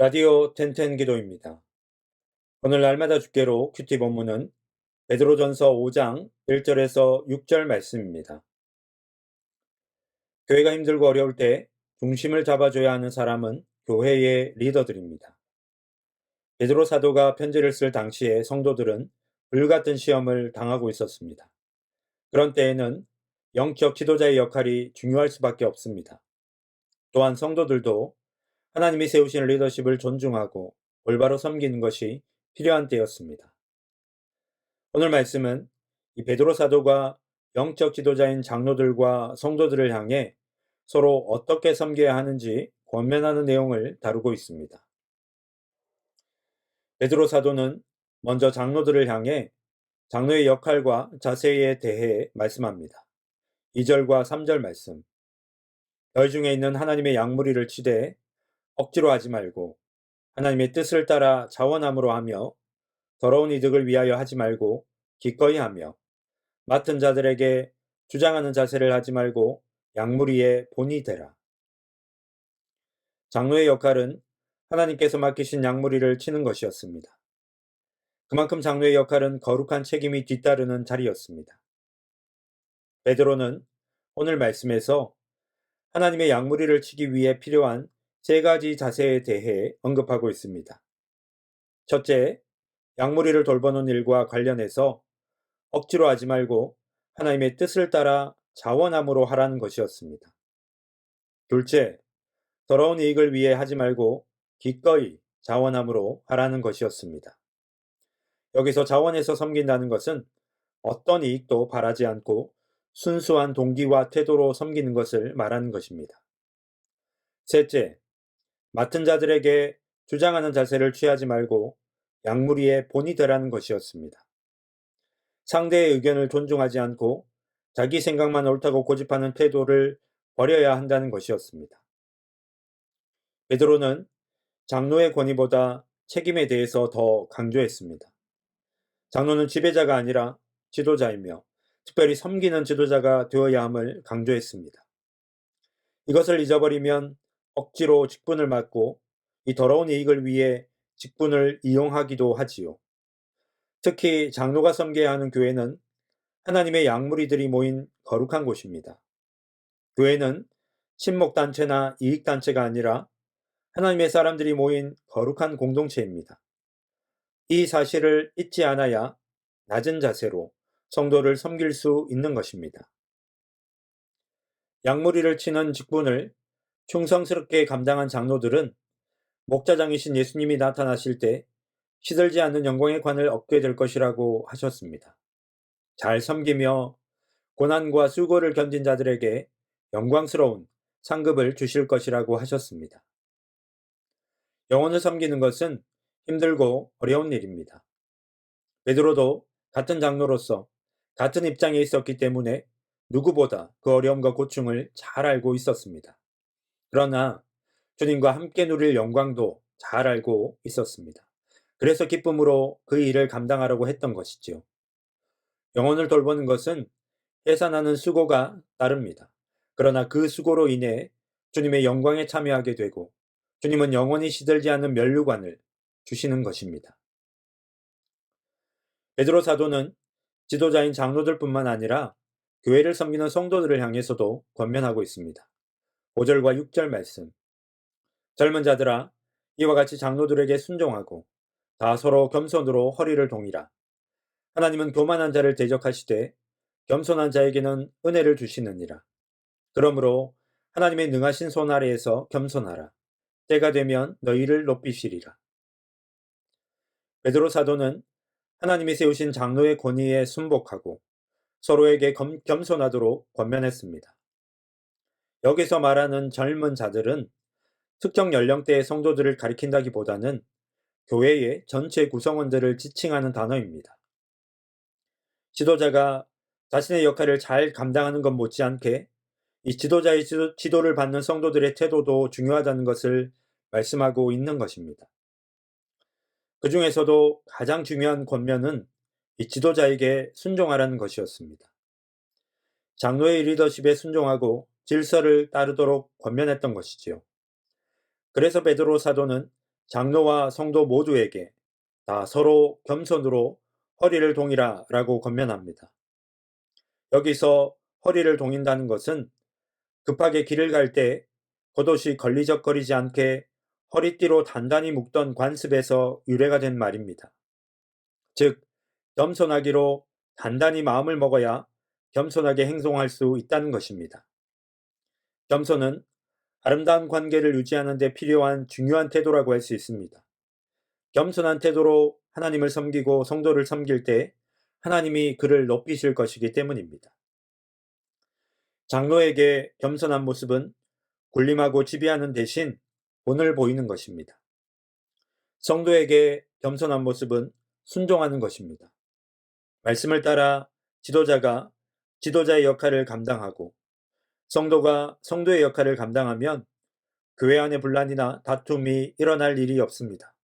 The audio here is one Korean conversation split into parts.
라디오 텐텐 기도입니다. 오늘 날마다 주께로 큐티 본문은 베드로전서 5장 1절에서 6절 말씀입니다. 교회가 힘들고 어려울 때 중심을 잡아줘야 하는 사람은 교회의 리더들입니다. 베드로 사도가 편지를 쓸 당시에 성도들은 불같은 시험을 당하고 있었습니다. 그런 때에는 영적 지도자의 역할이 중요할 수밖에 없습니다. 또한 성도들도 하나님이 세우신 리더십을 존중하고 올바로 섬기는 것이 필요한 때였습니다. 오늘 말씀은 이 베드로 사도가 영적 지도자인 장로들과 성도들을 향해 서로 어떻게 섬겨야 하는지 권면하는 내용을 다루고 있습니다. 베드로 사도는 먼저 장로들을 향해 장로의 역할과 자세에 대해 말씀합니다. 2절과 3절 말씀. 너희 중에 있는 하나님의 양무리를 치되 억지로 하지 말고 하나님의 뜻을 따라 자원함으로 하며 더러운 이득을 위하여 하지 말고 기꺼이 하며 맡은 자들에게 주장하는 자세를 하지 말고 양무리의 본이 되라. 장로의 역할은 하나님께서 맡기신 양무리를 치는 것이었습니다. 그만큼 장로의 역할은 거룩한 책임이 뒤따르는 자리였습니다. 베드로는 오늘 말씀에서 하나님의 양무리를 치기 위해 필요한 세 가지 자세에 대해 언급하고 있습니다. 첫째, 양무리를 돌보는 일과 관련해서 억지로 하지 말고 하나님의 뜻을 따라 자원함으로 하라는 것이었습니다. 둘째, 더러운 이익을 위해 하지 말고 기꺼이 자원함으로 하라는 것이었습니다. 여기서 자원해서 섬긴다는 것은 어떤 이익도 바라지 않고 순수한 동기와 태도로 섬기는 것을 말하는 것입니다. 셋째, 맡은 자들에게 주장하는 자세를 취하지 말고 양무리의 본이 되라는 것이었습니다. 상대의 의견을 존중하지 않고 자기 생각만 옳다고 고집하는 태도를 버려야 한다는 것이었습니다. 베드로는 장로의 권위보다 책임에 대해서 더 강조했습니다. 장로는 지배자가 아니라 지도자이며 특별히 섬기는 지도자가 되어야 함을 강조했습니다. 이것을 잊어버리면 억지로 직분을 맡고 이 더러운 이익을 위해 직분을 이용하기도 하지요. 특히 장로가 섬겨야 하는 교회는 하나님의 양무리들이 모인 거룩한 곳입니다. 교회는 친목단체나 이익단체가 아니라 하나님의 사람들이 모인 거룩한 공동체입니다. 이 사실을 잊지 않아야 낮은 자세로 성도를 섬길 수 있는 것입니다. 양무리를 치는 직분을 충성스럽게 감당한 장로들은 목자장이신 예수님이 나타나실 때 시들지 않는 영광의 관을 얻게 될 것이라고 하셨습니다. 잘 섬기며 고난과 수고를 견딘 자들에게 영광스러운 상급을 주실 것이라고 하셨습니다. 영혼을 섬기는 것은 힘들고 어려운 일입니다. 베드로도 같은 장로로서 같은 입장에 있었기 때문에 누구보다 그 어려움과 고충을 잘 알고 있었습니다. 그러나 주님과 함께 누릴 영광도 잘 알고 있었습니다. 그래서 기쁨으로 그 일을 감당하려고 했던 것이지요. 영혼을 돌보는 것은 해산하는 수고가 따릅니다. 그러나 그 수고로 인해 주님의 영광에 참여하게 되고 주님은 영원히 시들지 않는 면류관을 주시는 것입니다. 베드로 사도는 지도자인 장로들뿐만 아니라 교회를 섬기는 성도들을 향해서도 권면하고 있습니다. 5절과 6절 말씀. 젊은 자들아, 이와 같이 장로들에게 순종하고 다 서로 겸손으로 허리를 동이라. 하나님은 교만한 자를 대적하시되 겸손한 자에게는 은혜를 주시느니라. 그러므로 하나님의 능하신 손 아래에서 겸손하라. 때가 되면 너희를 높이시리라. 베드로 사도는 하나님이 세우신 장로의 권위에 순복하고 서로에게 겸손하도록 권면했습니다. 여기서 말하는 젊은 자들은 특정 연령대의 성도들을 가리킨다기보다는 교회의 전체 구성원들을 지칭하는 단어입니다. 지도자가 자신의 역할을 잘 감당하는 것 못지않게 이 지도자의 지도, 를 받는 성도들의 태도도 중요하다는 것을 말씀하고 있는 것입니다. 그 중에서도 가장 중요한 권면은 이 지도자에게 순종하라는 것이었습니다. 장로의 리더십에 순종하고 질서를 따르도록 권면했던 것이지요. 그래서 베드로 사도는 장로와 성도 모두에게 다 서로 겸손으로 허리를 동이라 라고 권면합니다. 여기서 허리를 동인다는 것은 급하게 길을 갈 때 겉옷이 걸리적거리지 않게 허리띠로 단단히 묶던 관습에서 유래가 된 말입니다. 즉, 겸손하기로 단단히 마음을 먹어야 겸손하게 행동할 수 있다는 것입니다. 겸손은 아름다운 관계를 유지하는 데 필요한 중요한 태도라고 할 수 있습니다. 겸손한 태도로 하나님을 섬기고 성도를 섬길 때 하나님이 그를 높이실 것이기 때문입니다. 장로에게 겸손한 모습은 군림하고 지배하는 대신 본을 보이는 것입니다. 성도에게 겸손한 모습은 순종하는 것입니다. 말씀을 따라 지도자가 지도자의 역할을 감당하고 성도가 성도의 역할을 감당하면 교회 안의 분란이나 다툼이 일어날 일이 없습니다.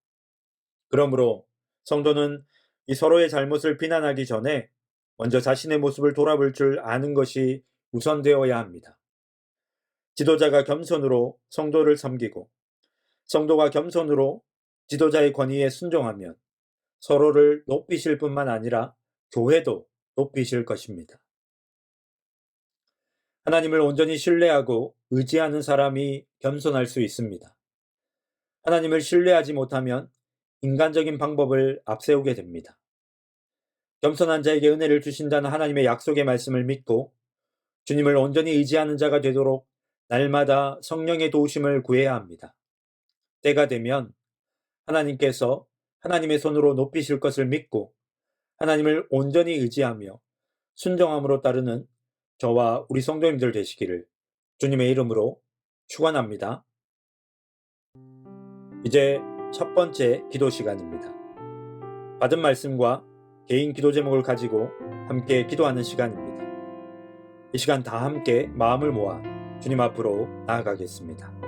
그러므로 성도는 이 서로의 잘못을 비난하기 전에 먼저 자신의 모습을 돌아볼 줄 아는 것이 우선되어야 합니다. 지도자가 겸손으로 성도를 섬기고 성도가 겸손으로 지도자의 권위에 순종하면 서로를 높이실 뿐만 아니라 교회도 높이실 것입니다. 하나님을 온전히 신뢰하고 의지하는 사람이 겸손할 수 있습니다. 하나님을 신뢰하지 못하면 인간적인 방법을 앞세우게 됩니다. 겸손한 자에게 은혜를 주신다는 하나님의 약속의 말씀을 믿고 주님을 온전히 의지하는 자가 되도록 날마다 성령의 도우심을 구해야 합니다. 때가 되면 하나님께서 하나님의 손으로 높이실 것을 믿고 하나님을 온전히 의지하며 순정함으로 따르는 저와 우리 성도님들 되시기를 주님의 이름으로 축원합니다. 이제 첫 번째 기도 시간입니다. 받은 말씀과 개인 기도 제목을 가지고 함께 기도하는 시간입니다. 이 시간 다 함께 마음을 모아 주님 앞으로 나아가겠습니다.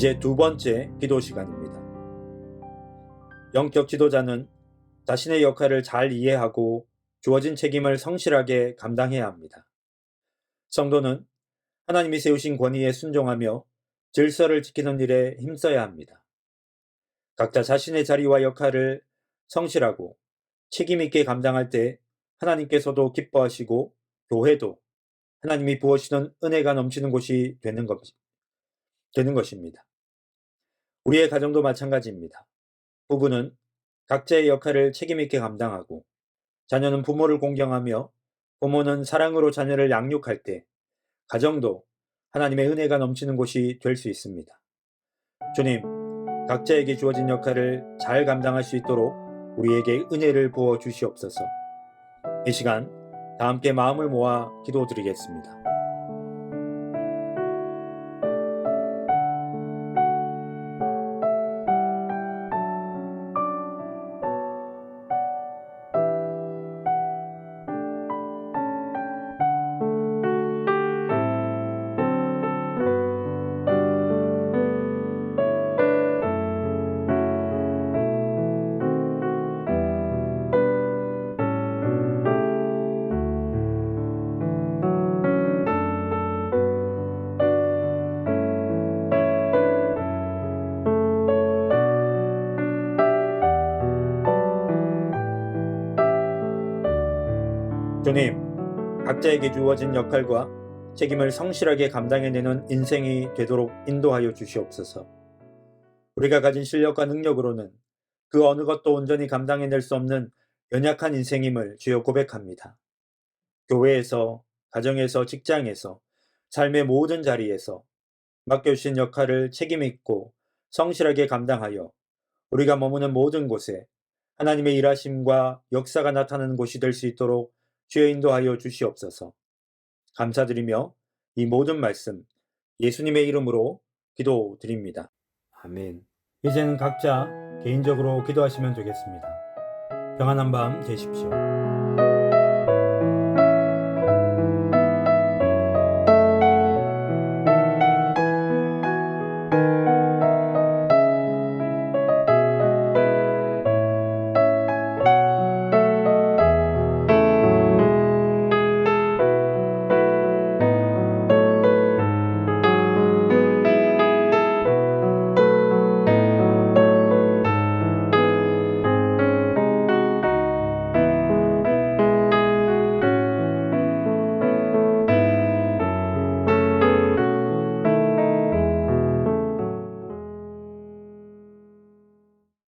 이제 두 번째 기도 시간입니다. 영적 지도자는 자신의 역할을 잘 이해하고 주어진 책임을 성실하게 감당해야 합니다. 성도는 하나님이 세우신 권위에 순종하며 질서를 지키는 일에 힘써야 합니다. 각자 자신의 자리와 역할을 성실하고 책임있게 감당할 때 하나님께서도 기뻐하시고 교회도 하나님이 부어주시는 은혜가 넘치는 곳이 되는, 것, 되는 것입니다. 우리의 가정도 마찬가지입니다. 부부는 각자의 역할을 책임있게 감당하고 자녀는 부모를 공경하며 부모는 사랑으로 자녀를 양육할 때 가정도 하나님의 은혜가 넘치는 곳이 될 수 있습니다. 주님, 각자에게 주어진 역할을 잘 감당할 수 있도록 우리에게 은혜를 부어 주시옵소서. 이 시간 다 함께 마음을 모아 기도드리겠습니다. 주님, 각자에게 주어진 역할과 책임을 성실하게 감당해내는 인생이 되도록 인도하여 주시옵소서. 우리가 가진 실력과 능력으로는 그 어느 것도 온전히 감당해낼 수 없는 연약한 인생임을 주여 고백합니다. 교회에서, 가정에서, 직장에서, 삶의 모든 자리에서 맡겨주신 역할을 책임있고 성실하게 감당하여 우리가 머무는 모든 곳에 하나님의 일하심과 역사가 나타나는 곳이 될 수 있도록 주여 인도하여 주시옵소서. 감사드리며 이 모든 말씀 예수님의 이름으로 기도드립니다. 아멘. 이제는 각자 개인적으로 기도하시면 되겠습니다. 평안한 밤 되십시오.